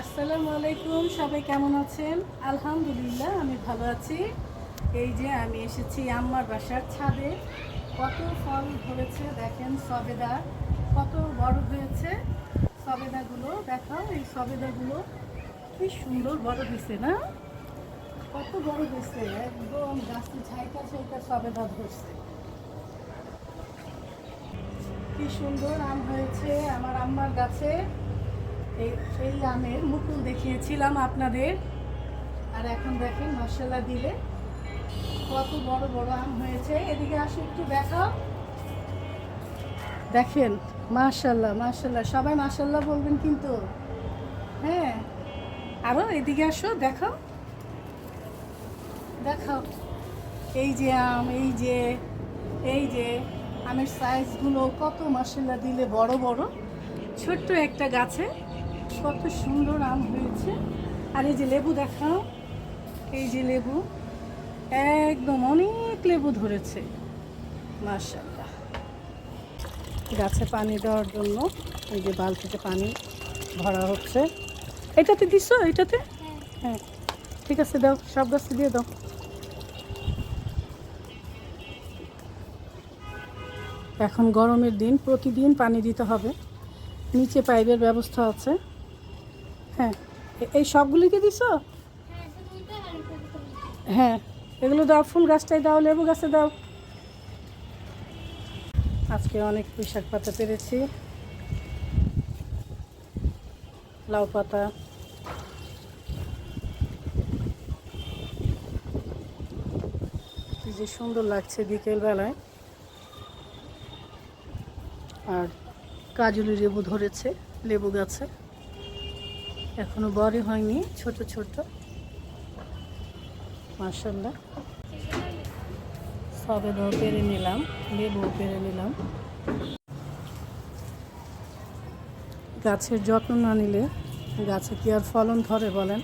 আসসালামু আলাইকুম, সবাই কেমন আছেন? আলহামদুলিল্লাহ, আমি ভালো আছি। এই যে আমি এসেছি আম্মার বাসার ছাদে। কত ফল ধরেছে দেখেন, সবেদা। কত বড় হয়েছে সবেদাগুলো। দেখাও এই সবেদাগুলো। কি সুন্দর বড় হয়েছে না? কত বড় হয়েছে, একদম গাছে ঝাইকা ঝাইকা সবেদা ধরছে। কি সুন্দর আম হয়েছে আমার আম্মার গাছে। এই আমের মুকুল দেখিয়েছিলাম আপনাদের। আর এখন দেখেন মশলা দিলে কত বড় বড় আম হয়েছে। এদিকে আসো, একটু দেখাও। দেখেন মাশাল্লাহ মাশাল্লাহ সবাই মাশাল্লাহ বলবেন কিন্তু। হ্যাঁ। আরও এদিকে আসো, দেখাও। দেখাও। এই যে আম, এই যে এই যে আমের সাইজগুলো কত মশলা দিলে বড় বড়। ছোট্ট একটা গাছে। কত সুন্দর আম হয়েছে। আর এই যে লেবু দেখাও। এই যে লেবু, একদম অনেক লেবু ধরেছে। মার্শাল্লাহ গাছে পানি দেওয়ার জন্য এই যে বালতিতে পানি ভরা হচ্ছে। এটাতে দিস এটাতে? হ্যাঁ। ঠিক আছে, দাও। সব গাছে দিয়ে দাও। এখন গরমের দিন, প্রতিদিন পানি দিতে হবে। নিচে পাইপের ব্যবস্থা আছে। হ্যাঁ। এই সবগুলিকে দিছো? হ্যাঁ। এগুলো দাও, ফুল গাছটাই দাও, লেবু গাছে দাও। আজকে অনেক পুঁইশাক পাতা পেরেছি। লাউ পাতা। যে সুন্দর লাগছে বিকেল বেলায় আর কাজুলি লেবু ধরেছে, লেবু গাছে। এখনও বড় হয়নি, ছোট ছোট। মার্শাল্লাহ সবেদাও পেরে নিলাম, লেবুও পেরে নিলাম। গাছের যত্ন না নিলে গাছে কি আর ফলন ধরে বলেন?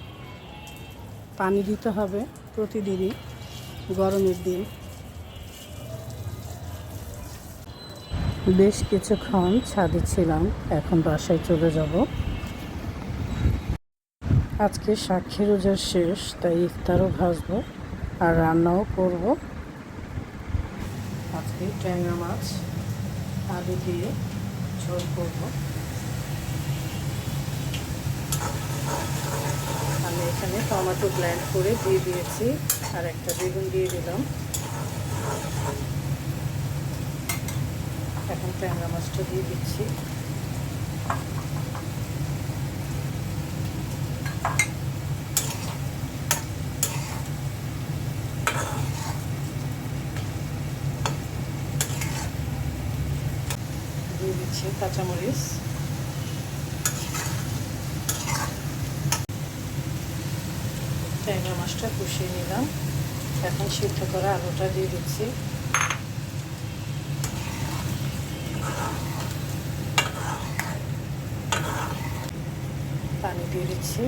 পানি দিতে হবে প্রতিদিনই, গরমের দিন। বেশ কিছুক্ষণ ছাদে ছিলাম, এখন বাসায় চলে যাব। আজকে সাক্ষী রোজার শেষ, তাই ইফতারও ভাজবো আর রান্নাও করব। আজকে ট্যাংরা মাছ, আলু দিয়ে ঝোল করব। আমি এখানে টমেটো ব্ল্যান্ড করে দিয়ে দিয়েছি আর একটা বেগুন দিয়ে দিলাম। এখন ট্যাংরা মাছটা দিয়ে দিচ্ছি। দিয়ে দিচ্ছি কাঁচামরিচ। ট্যাংরা মাছটা কষিয়ে নিলাম। এখন সিদ্ধ করা আলুটা দিয়ে দিচ্ছি। পানি দিয়ে দিচ্ছি।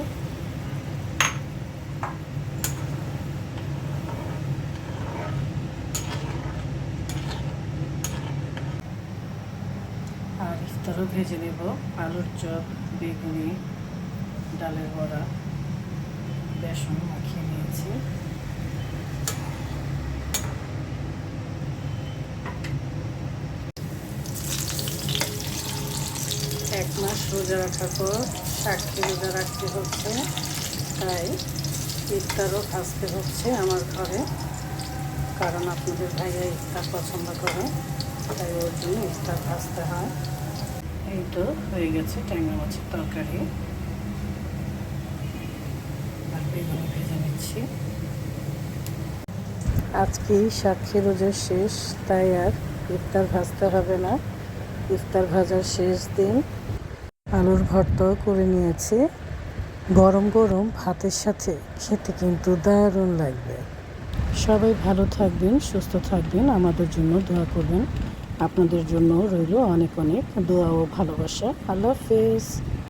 ইফতারও ভেজে নেব, আলুর চপ, বেগুনি, ডালের বড়া, বেসন মাখিয়ে নিয়েছি। এক মাস রোজা রাখার পর সাক্ষী রোজা রাখতে হচ্ছে, তাই ইফতারও ভাজতে হচ্ছে আমার ঘরে, কারণ আপনাদের ভাইয়া ইফতার পছন্দ করে, তাই ওর জন্য ইফতার ভাজতে হয়। এই তো হয়ে গেছে, ট্যাংরা মাছের তরকারি। নিচ্ছি। আজকেই সাক্ষী রোজার শেষ, তাই আর ইফতার ভাজতে হবে না। ইফতার ভাজার শেষ দিন। আলুর ভর্তাও করে নিয়েছি। গরম গরম ভাতের সাথে খেতে কিন্তু দারুণ লাগবে। সবাই ভালো থাকবেন, সুস্থ থাকবেন। আমাদের জন্য দোয়া করবেন। আপনাদের জন্য রইল অনেক অনেক দোয়া ও ভালোবাসা। আল্লাহ হাফেজ।